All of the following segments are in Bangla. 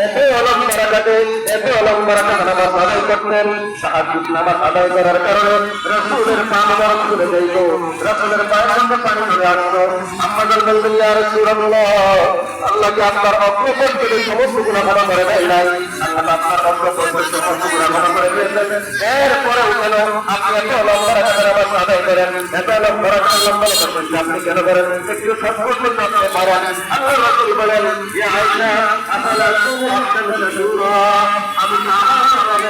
এতে অলম বারাকাতে এতে অলম বারাকাতে নামাজ আদায় করতেন তাহাজ্জুদ নামাজ আদায় করার কারণে রাসূলের পা মোবারক খুলে যাইত রাসূলের পায়ের মধ্যে পানি চলে আসতো আম্মাজান বলতেন ইয়া রাসূলুল্লাহ আল্লাহ কি আপনার অগ্রপথ থেকে সমস্ত গুনাহ ক্ষমা করে দেয় নাই। আল্লাহ আপনার অগ্রপথ থেকে সমস্ত গুনাহ ক্ষমা করে দিয়েছেন এরপরে কেন আপনি এত অলম বারাকাতে নামাজ আদায় করেন। এত অলম বারাকাতে লম্বা করবেন আপনি কেন করেন? একটু সৎপথ করতে পারেন। আল্লাহ রাসূল বলেন, ইয়া আয়েশা, আফালা তুহাদ্দান শাশুরা আমি না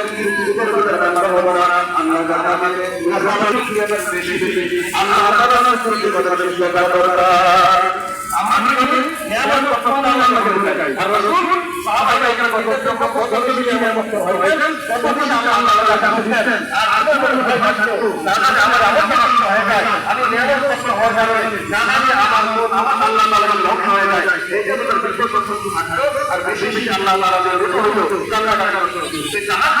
আর বেশি বেশি আল্লাহ আল্লাহ কাছে দেন আর আল্লাহ বলে ভাই ভালো দাদা আমার আমার কষ্ট যায় আমি নিয়ামত কষ্ট যাবে না না আমার আমার আল্লাহ আল্লাহ লক্ষ্য যায় এই জন্য বিশেষ কষ্ট থাকতো আর বেশি বেশি আল্লাহ আল্লাহ রুকু হলো জান্নাত করতো সেই জাহাজ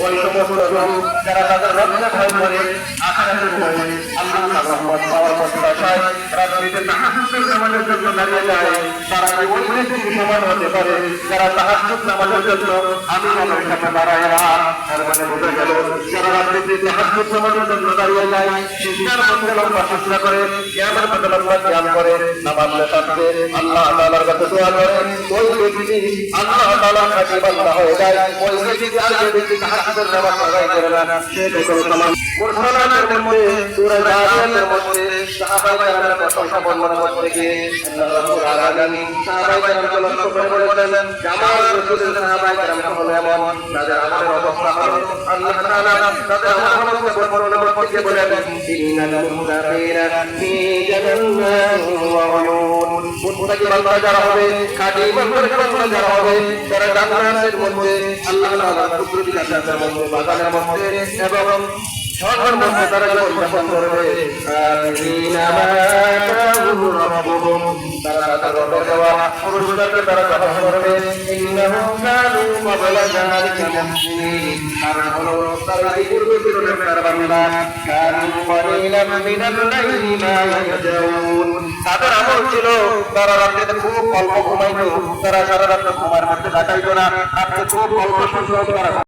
ওই সমস্ত লোক যারা তাদের রক্ষা ভয় করে আখিরাতের ভয়ে আল্লাহ রহমত পাওয়ার প্রত্যাশায় রাত্রিতে তাহাজ্জুদের নামাজের জন্য দাঁড়িয়ে যায় তারা কি তাহাজ্জুদের নামাজ আদায় করে না সে কোনো তামাম মুরসালাতের মধ্যে সূরা জারিয়াতের মধ্যে সাহাবায়ে কেরামের প্রশংসা বর্ণনা করতে গিয়ে আল্লাহ রাব্বুল আলামিন সাহাবায়ে কেরামকে লক্ষ্য করে বলেছেন জামাল রাসূলের সাহাবায়ে কেরাম হলো এমন তাদের আমাদের অবস্থা হলো আল্লাহ তাআলা তাদের আমাদের অবস্থা বর্ণনা করতে গিয়ে বলেন ইন্নাল মুত্তাকিনা ফি জান্নাতিন ওয়া উয়ুন মুত্তাকি বান্দা যারা হবে? ইমানদার বান্দা যারা হবে। তারা জান্নাতের মধ্যে আল্লাহ তাআলার এবং তাদের আমল ছিল তারা রাতে খুব অল্প ঘুমাইতো তারা সারা রাত্রে ঘুমার মধ্যে কাটাইতো না। রাতে খুব অল্প সংখ্যক তারা